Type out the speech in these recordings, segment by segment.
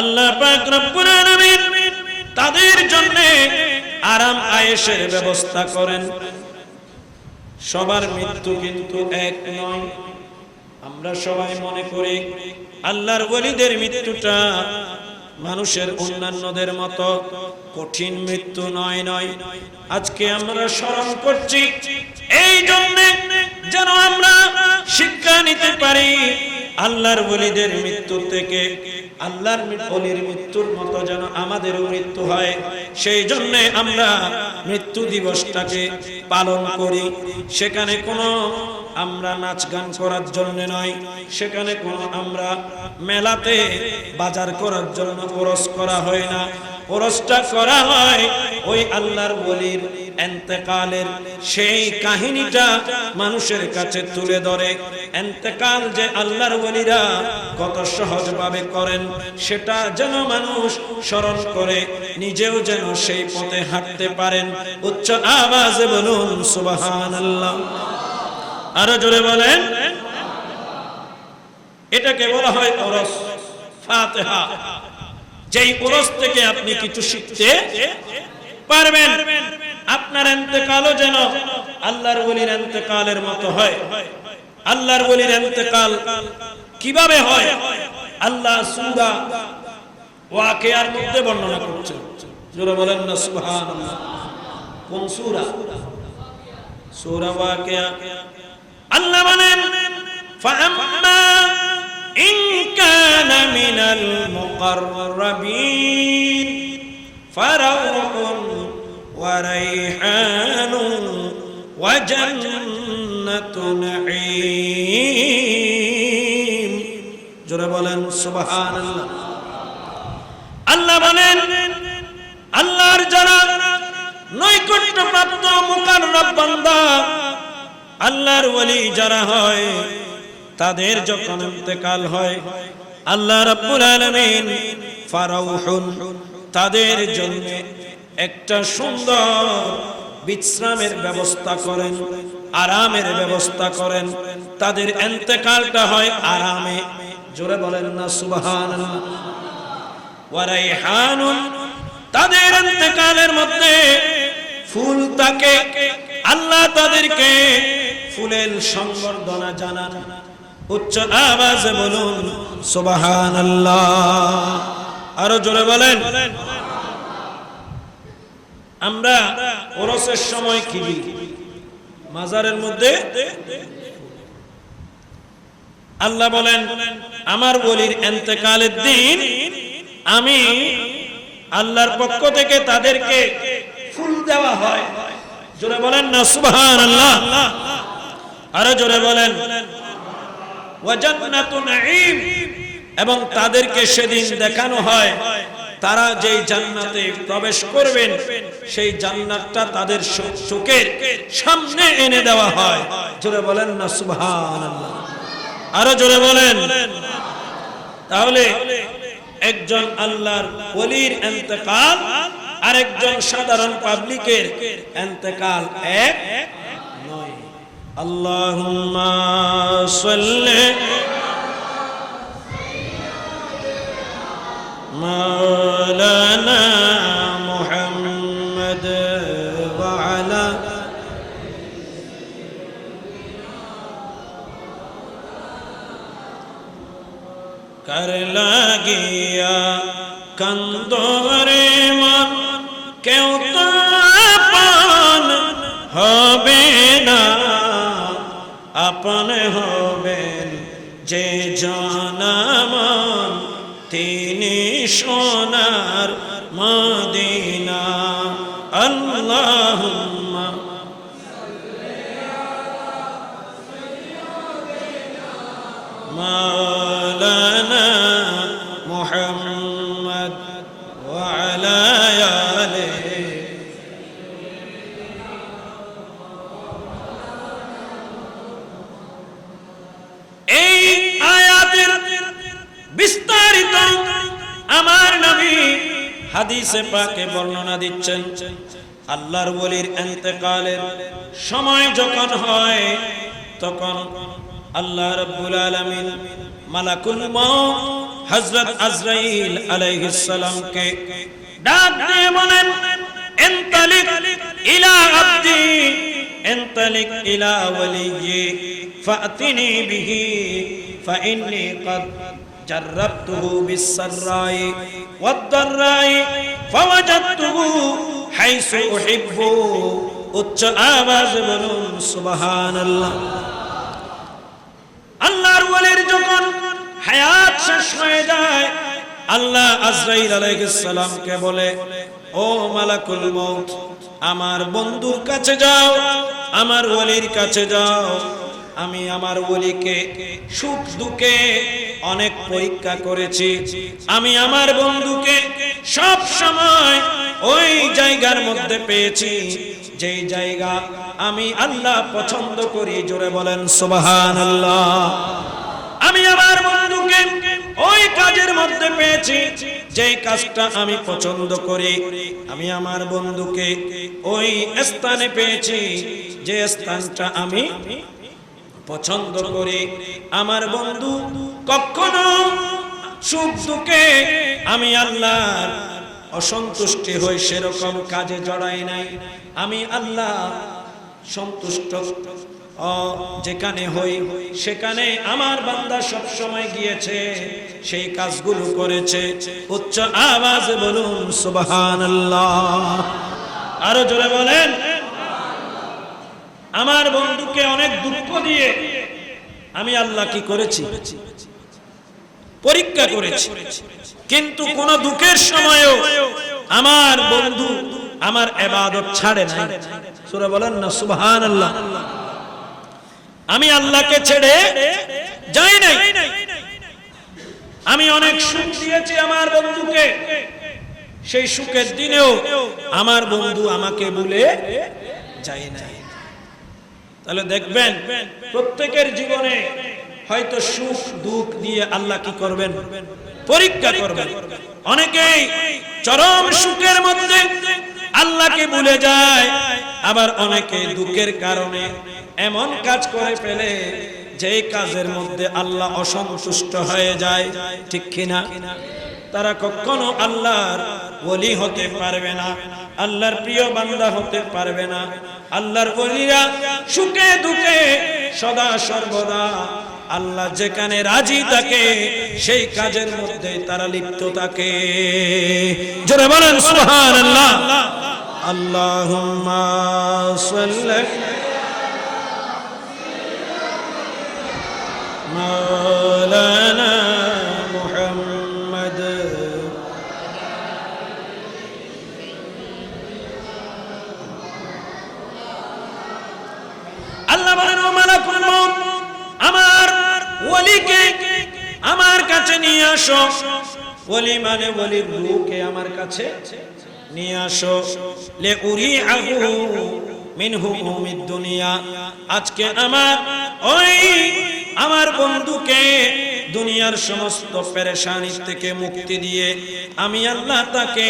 আল্লাহ তাদের জন্য আরাম আয়েশের ব্যবস্থা করেন। সবার মৃত্যু কিন্তু এক নয়। আমরা সবাই মনে করি আল্লাহর ওলিদের মৃত্যুটা মানুষের অন্যান্যদের মতো কঠিন মৃত্যু নয় নয়। আজকে আমরা স্মরণ করছি, এই জন্য যেন আমরা শিক্ষা নিতে পারি। আল্লাহর বলিদের মৃত্যু থেকে, আল্লাহর বলির মৃত্যুর মতো যেন আমাদেরও মৃত্যু হয়। সেই জন্য আমরা মৃত্যু দিবসটাকে পালন করি। সেখানে কোনো আমরা নাচ গান করার জন্য নয়, সেখানে কোনো আমরা মেলাতে বাজার করার জন্য খরচ করা হয় না। ওরসটা করা হয়, ওই আল্লাহর বলির এন্তেকালের সেই কাহিনীটা মানুষের কাছে তুলে ধরে। এন্তেকাল যে আল্লাহর বলিরা কত সহজভাবে করেন, সেটা যেন মানুষ স্মরণ করে, নিজেও যেন সেই পথে হাঁটতে পারেন। উচ্চ আওয়াজে বলুন সুবাহান আল্লাহ আরও জোরে বলেন। এটাকে বলা হয় ওরস ফাতেহা। যেই ওরস থেকে আপনি কিছু শিখতে পারবেন, আপনার এন্তেকালও যেন আল্লাহর ওলির এন্তেকালের মতো হয়। আল্লাহর ওলির এন্তেকাল কীভাবে হয়? আল্লাহ সুরা ওয়াকিয়ার মধ্যে বর্ণনা করছেন। জোরে বলেন ওয়া রাইহানুন ওয়া জান্নাতু নাঈম জোরে বলেন সুবহানাল্লাহ আল্লাহ বলেন আল্লাহর যারা নৈকট্য মুকাররব বান্দা আল্লাহর ওলি যারা হয়, তাদের যখন ইন্তেকাল হয় আল্লাহ রাব্বুল আলামিন ফারাউহুন তাদের জন্য একটা সুন্দর বিশ্রামের ব্যবস্থা করেন, আরামের ব্যবস্থা করেন। তাদের ইন্তেকালটা হয় আরামে। জোরে বলেন না, সুবহানাল্লাহ। ওয়ারাইহানুন, তাদের ইন্তেকালের মধ্যে ফুল তাকে আল্লাহ তাদেরকে ফুলের সংবর্ধনা জানান। উচ্চ আওয়াজে বলুন, সুবহানাল্লাহ। আরও জোরে বলেন। আমরা ওরসের সময় কি মাজারের মধ্যে? আল্লাহ বলেন, আমার বলির এন্তেকালের দিন আমি আল্লাহর পক্ষ থেকে তাদেরকে ফুল দেওয়া হয়। জোরে বলেন না সুবহান আল্লাহ আরও জোরে বলেন। এবং তাদেরকে সেদিন দেখানো হয়, তারা যেই জান্নাতে প্রবেশ করবেন, সেই জান্নাতটা তাদের চোখের সামনে এনে দেওয়া হয়। জোরে বলেন না, সুবহানাল্লাহ। আরও জোরে বলেন। তাহলে একজন আল্লাহর ওলির এন্তেকাল আরেকজন সাধারণ পাবলিকের এন্তেকাল এক। আল্লাহুম্মা সাল্লি মাওলানা মুহাম্মদ ওয়া আলা কর লাগিয়া আপন হবেন যে জনমন তিনি সোনার মদিনা। আল্লাহুম্মা হাদিসে পাকে বর্ণনা দিচ্ছেন, আল্লাহর ওলির ইন্তেকালের সময় যখন হয়, তখন আল্লাহ রাব্বুল আলামিন মালাকুল হযরত আজরাইল আলাইহিস সালামকে ডাক দিয়ে বলেন جربته بالسراء والضراء فوجدته حيث أحب উচ্চ আওয়াজ বলুন সুবহানাল্লাহ আল্লাহর ওয়ালির যখন হায়াত শেষ হয়ে যায় আল্লাহ আজরাইল আলাইহিস সালামকে বলে ও মালাকুল মউত আমার বন্ধুর কাছে যাও আমার ওয়ালির কাছে যাও আমি আমার ওলিকে সুখ দুঃখে অনেক পরীক্ষা করেছি। আমি আমার বন্ধুকে সব সময় ওই জায়গার মধ্যে পেয়েছি। যেই জায়গা আমি আল্লাহ পছন্দ করি, জোরে বলেন সুবাহান আল্লাহ আমি আমার বন্ধুকে ওই কাজের মধ্যে পেয়েছি যে কাজটা আমি পছন্দ করি। আমি আমার বন্ধুকে ওই স্থানে পেয়েছি, যে স্থানটা আমি পছন্দ করে। আমার বন্ধু, কখনো সুখ দুঃখে আমি আল্লাহর অসন্তুষ্টি হই সেরকম কাজে জড়াই নাই। আমি আল্লাহ সন্তুষ্ট যেখানে হই, সেখানে আমার বান্দা সব সময় গিয়েছে, সেই কাজগুলো করেছে। উচ্চ আওয়াজ বলুন, সুবহানাল্লাহ। আরও জোরে বলেন। আমার বন্ধুকে অনেক দুঃখ দিয়ে আমি আল্লাহ কি করেছি? পরীক্ষা করেছি। কিন্তু কোন দুঃখের সময়ও আমার বন্ধু আমার এবাদত ছাড়ে না সুরা বলেন না সুবহান আল্লাহ আমি আল্লাহকে ছেড়ে যাই নাই। আমি অনেক সুখ দিয়েছি আমার বন্ধুকে। সেই সুখের দিনেও আমার বন্ধু আমাকে বলে যাই নাই। তাহলে দেখবেন, প্রত্যেকের জীবনে হয়তো সুখ, দুঃখ দিয়ে আল্লাহ কি করবেন? পরীক্ষা করবেন। অনেকেই চরম সুখের মধ্যে আল্লাহকে ভুলে যায়, আবার অনেকে দুঃখের কারণে এমন কাজ করে ফেলে যে কাজের মধ্যে আল্লাহ অসন্তুষ্ট হয়ে যায়। ঠিক কিনা? তারা কখনো আল্লাহর বলি হতে পারবে না, আল্লাহর প্রিয় বান্দা হতে পারবে না। আল্লাহর ওলিরা সুখে দুঃখে সদা সর্বদা আল্লাহ যেখানে রাজি থাকে, সেই কাজের মধ্যে তারা লিপ্ত থাকে। আল্লাহ মালা বলেন আমার ওলিকে আমার কাছে নিয়ে আসো। ওলি মানে ওলির আমার কাছে নিয়ে আসো। আজকে আমার, ওই আমার বন্ধুকে দুনিয়ার সমস্ত পেরেশানি থেকে মুক্তি দিয়ে আমি আল্লাহ তাকে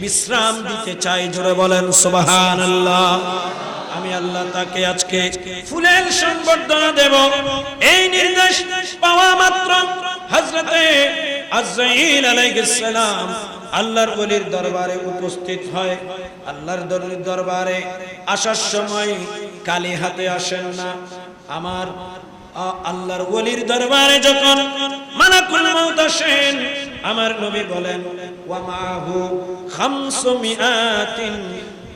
বিশ্রাম দিতে চাই। জোরে বলেন, সুবহানাল্লাহ। আমি আল্লাহ তাকে আজকে ফুলের সংবর্ধনা দেব। এই নির্দেশ পাওয়া মাত্র হযরতে আজরাইল আলাইহিস আল্লাহর ওলির দরবারে উপস্থিত হয়। আল্লাহর দরবারে আসার সময় কালি হাতে আসেন না। আমার আল্লাহর ওলির দরবারে যখন মালাকুল মউত আসেন, আমার নবী বলেন, ওয়া মাহু খামসু মিআতিন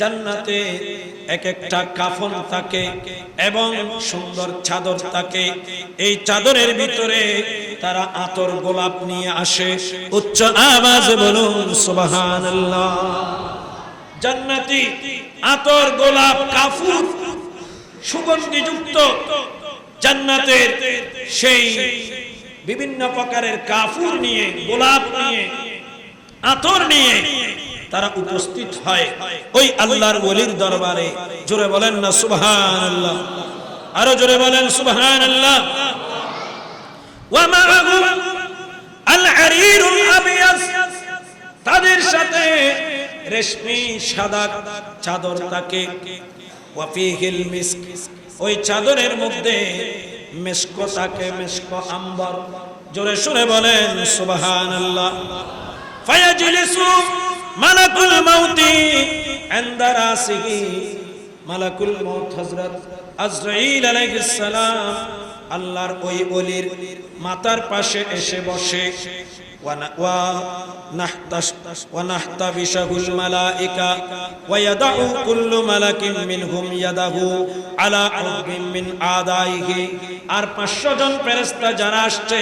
জান্নাতে এক একটা কাফন থাকে এবং সুন্দর চাদর থাকে। এই চাদরের ভিতরে তারা আতর গোলাপ নিয়ে আসে। উচ্চ আওয়াজে বলুন, সুবহানাল্লাহ। জান্নাতি আতর গোলাপ কাফুর সুগন্ধিযুক্ত জান্নাতের সেই বিভিন্ন প্রকারের কাফুর নিয়ে, গোলাপ নিয়ে, আতর নিয়ে তারা উপস্থিত হয়। ওই আল্লাহর ওলির দরবারে। জোরে বলেন না সুবহান আল্লাহ আরও জোরে বলেন সুবহান আল্লাহ তাদের সাথে রেশমি সাদা চাদর থাকে ওই চাদরের মধ্যে মেসকো থাকে মেসকো আম্বর। জোরে সুরে বলেন, সুবহানাল্লাহ। ফায়াজলিসু মালাকুল মাউতি এন্দারাসিহি মালাকুল মাউত হযরত আজরাইল আলাইহিস সালাম, আল্লাহর ওই ওলির মাতার পাশে এসে বসে। ونحتبشه الملائكة ويدع كل ملك منهم يده على عضو من آدائه আর পাঁচশো জন ফেরেস্তা যারা আসছে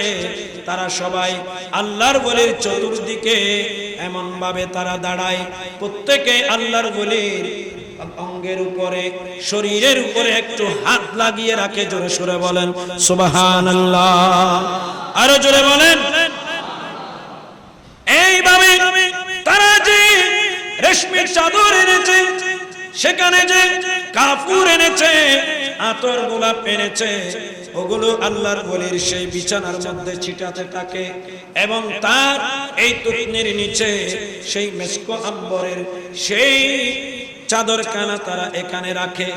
তারা সবাই আল্লাহর বলির চতুর্দিকে এমন ভাবে তারা দাঁড়ায় প্রত্যেকে আল্লাহর বলির অঙ্গের উপরে শরীরের উপরে একটু হাত লাগিয়ে রাখে জোরে সরে বলেন সুবাহান আরো জোরে বলেন এইভাবে তারা যে রেশমির চাদর এনেছে, সেখানে যে কাপুর এনেছে, আতর গোলাপ এনেছে, ওগুলো আল্লাহর বলির সেই বিছানার মধ্যে ছিটাতে থাকে এবং তার এই তুকনির নিচে সেই মেসকো আম্বরের সেই চাদর কানা তারা এখানে রাখে।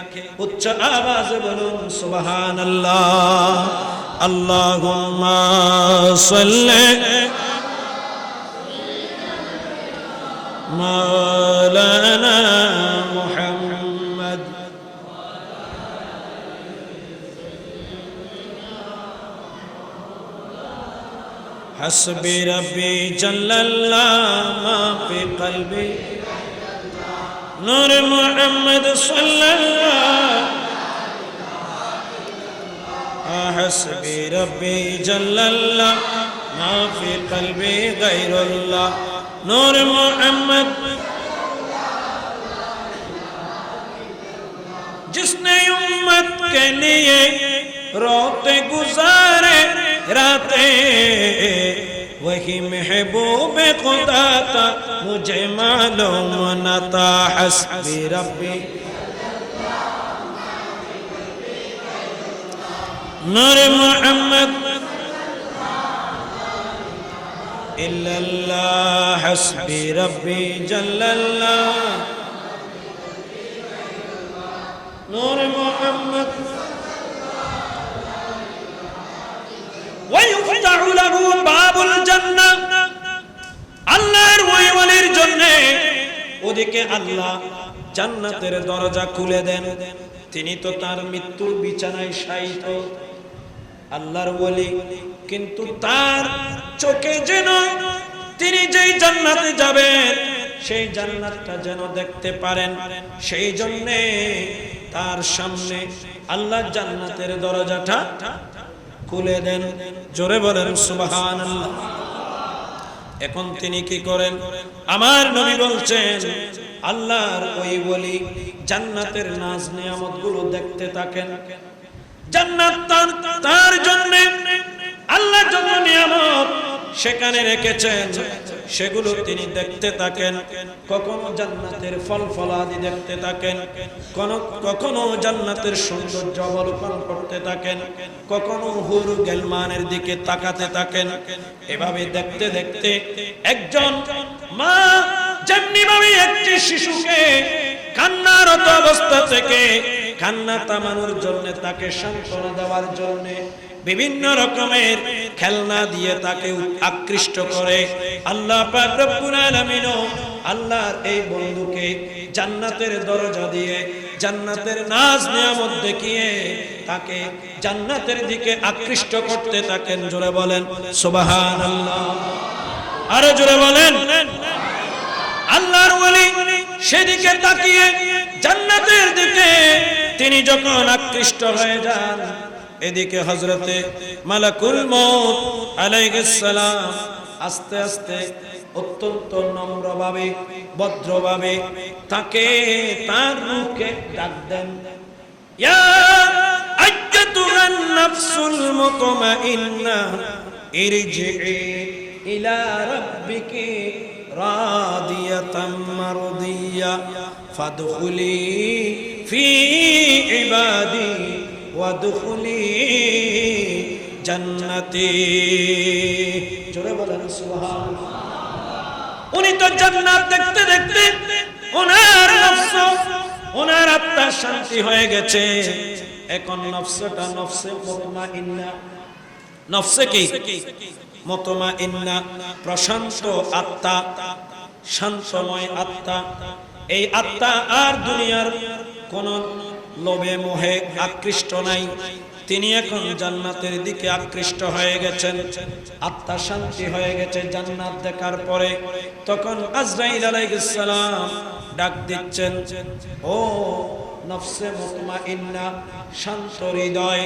উচ্চ আওয়াজ বলুন সুবহান আল্লাহ আল্লাহুম্মা সাল্লি مولانا محمد. حسبي ربي جل الله ما في قلبي. نور محمد صلى الله حسبي ربي جل الله ما في قلبي غير الله. নূর মোহাম্মদ जिसने उम्मत के लिए रोते गुजारे राते वही महबूब खुदा था मुझे मालूम न था हसबी रब्बी नूर मोहम्मद إلا الله حسبي ربي جل الله نور محمد ويفتح له باب الجنة আল্লাহর ওই ওলির জন্য ওদিকে আল্লাহ জান্নাতের দরজা খুলে দেন তিনি তো তার মৃত্যুর বিছানায় শায়িত আল্লাহর বলি কিন্তু তার চোখে যেন তিনি যেই জান্নাতে যাবেন, সেই জান্নাতটা যেন দেখতে পারেন। সেই জন্যে তার সামনে আল্লাহ জান্নাতের দরজাটা খুলে দেন। জোরে বলেন সুবাহান এখন তিনি কি করেন? আমার নবী বলছেন, আল্লাহর ওই বলি জান্নাতের নাজ নিয়ামতগুলো দেখতে থাকেন। জান্নাত তার জন্য আল্লাহ যত নিয়ামত সেখানে রেখেছেন সেগুলো তিনি দেখতে থাকেন, কখনো জান্নাতের ফল ফলাদি দেখতে থাকেন, কখনো জান্নাতের সৌন্দর্য অবলোকন করতে থাকেন, কখনো হুর গেলমানের দিকে তাকাতে থাকেন। এভাবে দেখতে দেখতে একজন মা যেমনি ভাবে একটি শিশুকে কান্নারত অবস্থা থেকে কান্না থামানোর জন্য তাকে সান্ত্বনা দেওয়ার জন্য বিভিন্ন রকমের খেলনা দিয়ে তাকে আকৃষ্ট করে। আল্লাহ আল্লাহর এই বন্ধুকে জান্নাতের দরজা দিয়ে, জান্নাতের নাজ নিয়ামত দেখিয়ে তাকে জান্নাতের দিকে আকৃষ্ট করতে থাকেন। জোরে বলেন, সুবহানাল্লাহ। আরও জোরে বলেন, আল্লাহর সেদিকে তাকিয়ে জান্নাতের দিকে তিনি যখন আকৃষ্ট হয়ে যান এদিকে হজরতে মালাকুল মৌত আলাইহিস সালাম আস্তে আস্তে অত্যন্ত নম্রভাবে, ভদ্রভাবে তাকে তার মুখে ডাক দেন। নাফসুল ফি ইবাদি। ওয়াদখুলি জান্নাতি। জোরে বলেন, সুবহানাল্লাহ। উনি তো জান্নাত দেখতে দেখতে ওনার নফস, ওনার আত্মা শান্তি হয়ে গেছে। এখন নফসটা নফসে মুতমাইন্না। নফসে কি? মুতমাইন্না, প্রশান্ত আত্মা, শান্তময় আত্মা। এই আত্মা আর দুনিয়ার কোন লোভে মোহে আকৃষ্ট নাই। তিনি এখন জান্নাতের দিকে আকৃষ্ট হয়ে গেছেন। আত্মা শান্তি হয়ে গেছে জান্নাত দেখার পরে। তখন আজরাইল আলাইহিস সালাম ডাক দিচ্ছেন, ও নফসে মুতমাইন্না, শান্ত হৃদয়,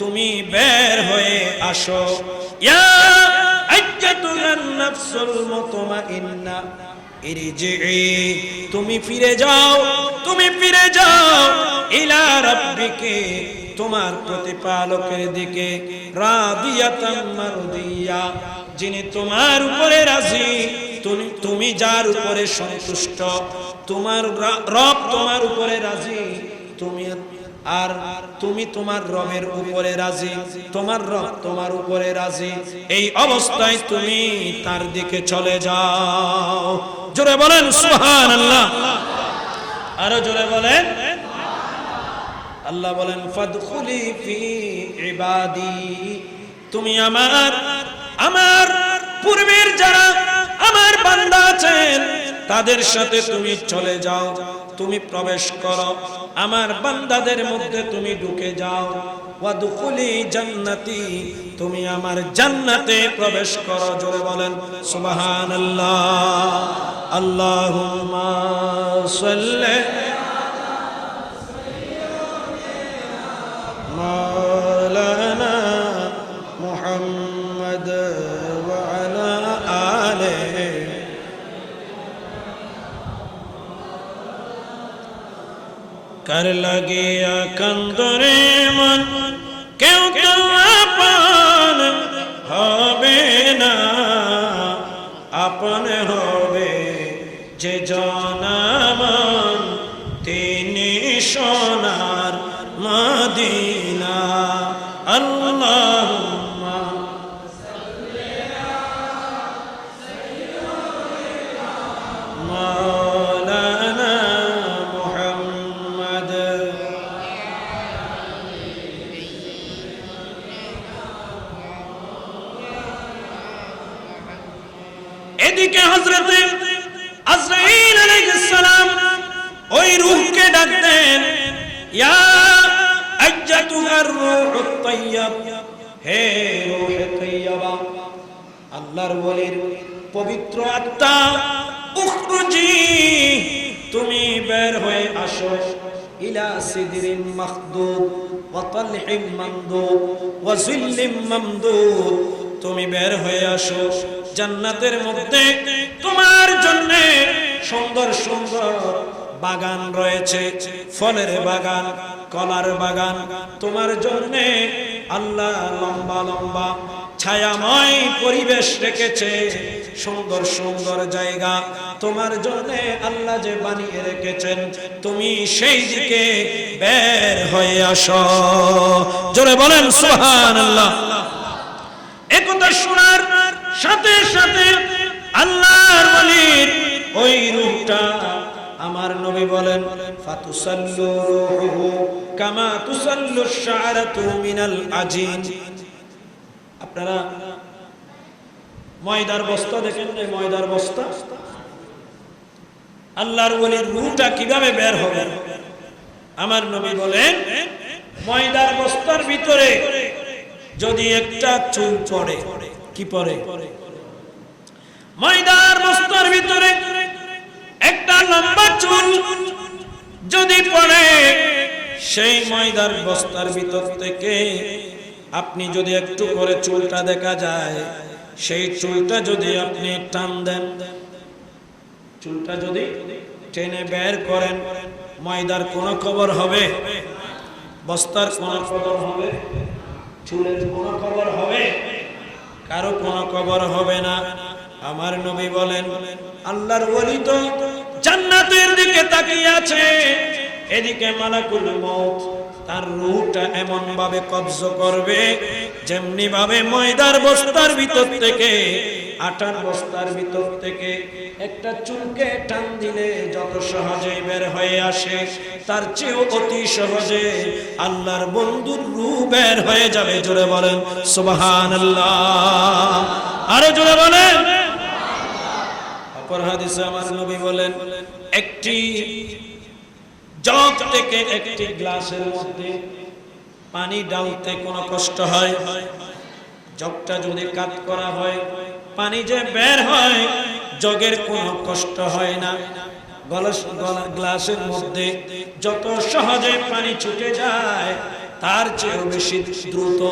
তুমি বের হয়ে আসো। ইয়া আইয়াতুহান নাফসুল মুতমাইন্না ইরজিই তুমি ফিরে যাও, তুমি ফিরে যাও ইলা রাব্বিকে, তোমার প্রতিপালকের দিকে যিনি তোমার উপরে রাজি, তুমি তুমি যার উপরে সন্তুষ্ট, তোমার রব তোমার উপরে রাজি, তুমি আর তুমি তোমার রবের উপরে রাজি, তোমার রব তোমার উপরে রাজি, এই অবস্থায় তুমি তার দিকে চলে যাও। জোরে বলেন, সুবহানাল্লাহ। আরও জোরে বলেন। আল্লাহ বলেন, ফাদখুলি ফি ইবাদি। তুমি আমার আমার পূর্বের যারা বান্দা আছেন, তাদের সাথে তুমি চলে যাও, তুমি প্রবেশ করো। আমার বান্দাদের মধ্যে তুমি ঢুকে যাও। ওয়াদখুলি জান্নাতি, তুমি আমার জান্নাতে প্রবেশ করো, জোরে বলেন, সুবহানাল্লাহ। আল্লাহুম্মা সাল্লি কর লাগিয়া কন্দরে মন। কেউ কেউ আপন হবে না। আপন হবে যে জনামন তিনি সোনার মদিনা। আল্লাহুম্মা রূহুত তাইয়্যিব হে আল্লাহর পবিত্র আত্মা, উখরুজি, তুমি বের হয়ে আসো ইলা সিদরিন মাখদুদ ওয়া তালহিম মামদুদ ওয়া জিল্লিম মামদুদ তুমি বের হয়ে আসো জান্নাতের মধ্যে, তোমার জন্য সুন্দর সুন্দর বাগান রয়েছে, ফলের বাগান, কলার বাগান। তোমার জন্যে আল্লাহ লম্বা লম্বা ছায়াময় পরিবেশ রেখেছে, সুন্দর সুন্দর জায়গা। তোমার জন্য আল্লাহ যে বানিয়ে রেখেছেন, তুমি সেই দিকে বের হয়ে আসো। জোরে বলেন সুহান আল্লাহ একথা শোনার সাথে সাথে আল্লাহর বলির ওই রূপটা আমার নবী বলেন আপনারা ময়দার বস্তা দেখেন ময়দার বস্তা? আল্লাহর রূহটা কীভাবে বের হবে? আমার নবী বলেন, ময়দার বস্তার ভিতরে যদি একটা চুল পড়ে, কি পড়ে? ময়দার বস্তার ভিতরে একটা লম্বা চুল যদি পড়ে, সেই ময়দার বস্তার ভিতর থেকে আপনি যদি একটু করে চুলটা দেখা যায়, সেই চুলটা যদি আপনি টান দেন, চুলটা যদি টেনে বের করেন, ময়দার কোনো খবর হবে? বস্তার কোনো খবর হবে? চুলের কোনো খবর হবে? কারও কোনো খবর হবে না। আমার নবী বলেন, আল্লাহর ওলি তো জান্নাতের দিকে তাকিয়ে আছে। এদিকে মালাকুল মউত তার রূহটা এমন ভাবে কবজ করবে যেমনি ভাবে ময়দার বস্তার ভিতর থেকে, আটার বস্তার ভিতর থেকে একটা চুলকে টান দিলে যত সহজে বের হয়ে আসে, তার চেয়েও অতি সহজে আল্লাহর বন্ধুর রূহ বের হয়ে যাবে। জোরে বলেন, সুবহানাল্লাহ। আরও জোরে বলেন। অপর হাদিসে আমার নবী বলেন একটি জগ থেকে একটি গ্লাসের মধ্যে পানি ডালতে কোনো কষ্ট হয়? জগটা যদি কাত করা হয়, পানি যে বের হয়, জগের কোনো কষ্ট হয় না। গলাস- গলা- গ্লাসের মধ্যে যত সহজে পানি ছুটে যায়, তার চেয়েও বেশি দ্রুত,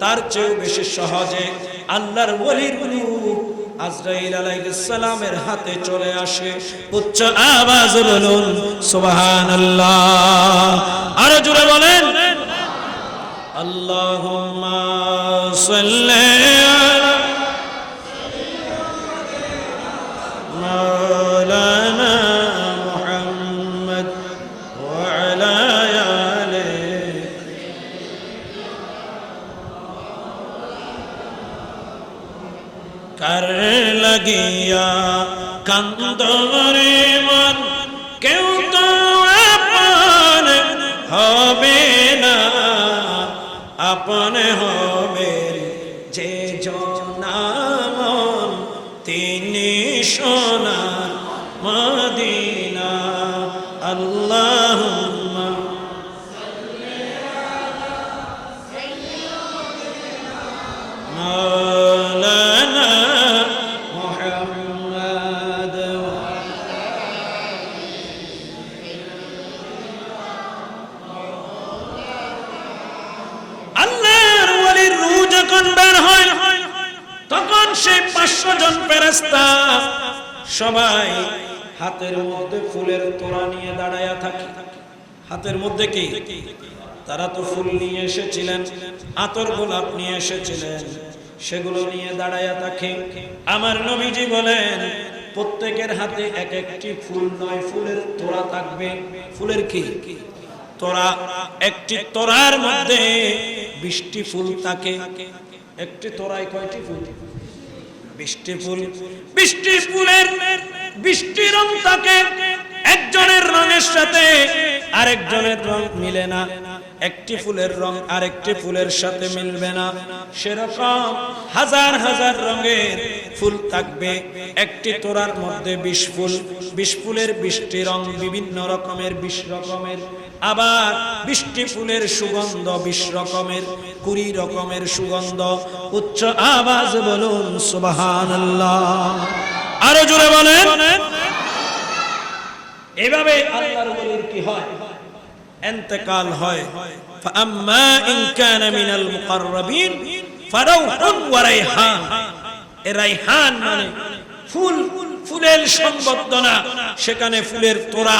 তার চেয়েও বেশি সহজে, আল্লাহর ওলির রূহ আজরাইল আলাইহিসসালামের হাতে চলে আসে। উচ্চ আওয়াজ বলুন সুবহানাল্লাহ। আরও জোরে বলেন আল্লাহুম্মা সাল্লি কান্দরে মন কেউ তো আপন হবে না। আপন হবে যে জনামন তিনি সোনা মদিনা হাতের মধ্যে কি? তারা তো ফুল নিয়ে এসেছিলেন, আতর গোলাপ নিয়ে এসেছিলেন, সেগুলো নিয়ে দাঁড়ায়া থাকে। আমার নবীজি বলেন, প্রত্যেকের হাতে এক একটি ফুল নয়, ফুলের তোড়া থাকবে। ফুলের কি? তোরা একটি তোরার মধ্যে বৃষ্টি ফুল থাকে। একটি তোরায় কয়টি ফুল? বৃষ্টি ফুল। বৃষ্টি ফুলের বৃষ্টি রং থাকে। একজনের রঙের সাথে আরেকজনের রং মিলে না। একটি ফুলের রং আরেকটি ফুলের সাথে মিলবে না। সেরকম হাজার হাজার রঙের ফুল থাকবে। একটি তোরার মধ্যে বিশ ফুল, বিশ ফুলের বৃষ্টি রং, বিভিন্ন রকমের বিশ রকমের। আবার বৃষ্টি ফুলের সুগন্ধ বিশ রকমের, কুড়ি রকমের সুগন্ধ। উচ্চ আওয়াজ বলুন, সুবহানাল্লাহ। আরও জোরে বলেন। এভাবে আল্লাহর ওলির কি হয় انتقال হয় فاما ان كان من المقربين فروح وريحان রাইহান মানে ফুল ফুলের সংবর্ধনা সেখানে ফুলের তোরা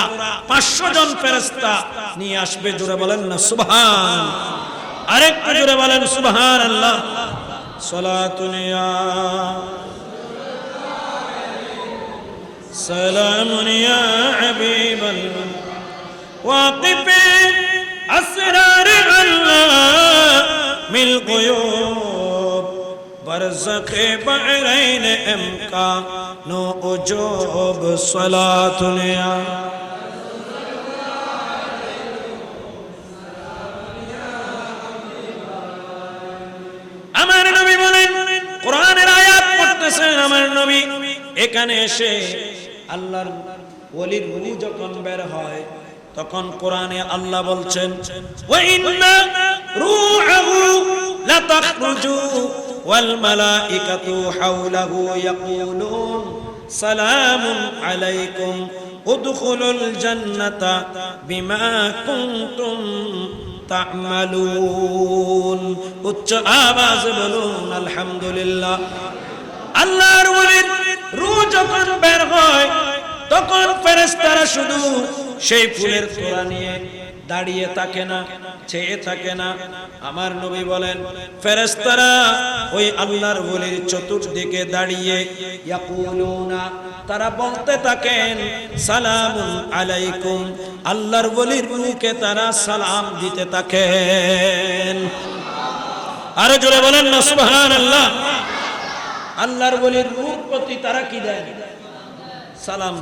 পাঁচশো জন ফেরেস্তা নিয়ে আসবে জোরে বলেন না সুবহান আরেকটু জোরে বলেন সুবহান আল্লাহ সলাতুনিয়া سلام يا حبيب الله واقف أسرار الله من الغيوب برزق بحرين إمكان أجوب صلاة يا আমার নবী বলেন কোরআনের আয়াত পড়তেছেন আমার নবী এখানে এসে আল্লাহর ওলির রূহ যখন বের হয়, তখন কোরআনে আল্লাহ বলছেন মালাইকাতু হাওলাহু ইয়াকুলুন সালামুন আলাইকুম উদখুলুল জান্নাতা বিমা কুনতুম তা'মালুন। উচ্চ আওয়াজ বলুন, আলহামদুলিল্লাহ। আল্লাহর ওলির রূহ যখন বের হয়, তখন ফেরেশতারা শুধু সেই ফুলের তোড়া নিয়ে দাঁড়িয়ে থাকে না, চেয়ে থাকে না। আমার নবী বলেন, ফেরেশতারা ওই আল্লাহর ওলির চতুর্দিকে দাঁড়িয়ে ইয়াকুলুনা, তারা বলতে থাকেন সালাম আলাইকুম। আল্লাহর ওলির রূহকে তারা সালাম দিতে থাকেন। আরও জোরে বলেন না, সুবহানাল্লাহ। আল্লাহর বলির রূহ প্রতি তারা কি দেয়? সালাম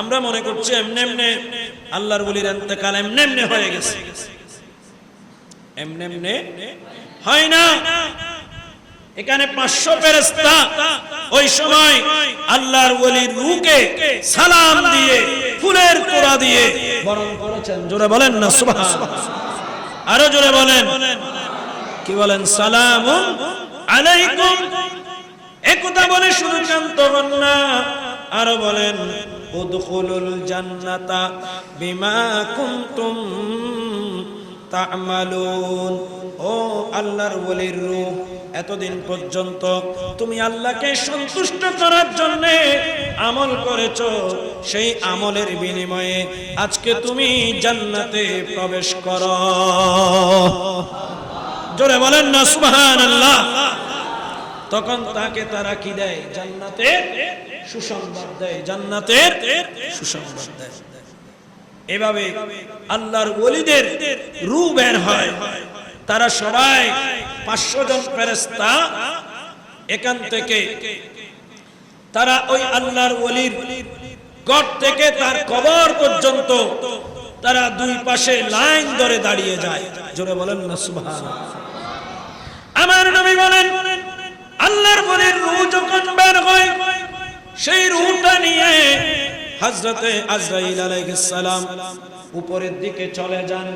আমরা মনে করছি এমনি এমনি আল্লাহর বলির এতেকাল এমনি এমনি হয়ে গেছে। এমনি এমনি হয় না। এখানে পাঁচশো ফেরেস্তা ওই সময় আল্লাহর ওলির রূকে সালাম দিয়ে, ফুলের তোড়া দিয়ে বরণ করেছেন। জোরে বলেন না, সুবহান আরও জোরে বলেন। কি বলেন? সালাম আলাইকুম। একথা বলে শুধু শান্ত হন না, আরও বলেন, উদখুলুল জান্নাতা বিমা কুনতুম তা'মালুন। ও আল্লাহর ওলির রূহ এতদিন পর্যন্ত তুমি আল্লাহকে সন্তুষ্ট করার জন্য আমল করেছ, সেই আমলের বিনিময়ে আজকে তুমি জান্নাতে প্রবেশ করো। জোরে বলেন না, সুবহানাল্লাহ। তখন তাকে তারা কি দেয়? জান্নাতের সুসংবাদ দেয়। জান্নাতের সুসংবাদ দেয়। এভাবে আল্লাহর ওলিদের রু বের হয়। তারা সবাই পাঁচশো জন ফেরেস্তা এখান থেকে তারা ওই আল্লাহর ওলির গড় থেকে তার কবর পর্যন্ত তারা দুই পাশে লাইন ধরে দাঁড়িয়ে যায়। জোরে বলেন না, সুবহানাল্লাহ। আমার নবী বলেন আল্লাহর বলির রু যখন বের হয়, সেই রুটা নিয়ে হজরতে আজরাইল আলাইহিস সালাম উপরের দিকে চলে যান।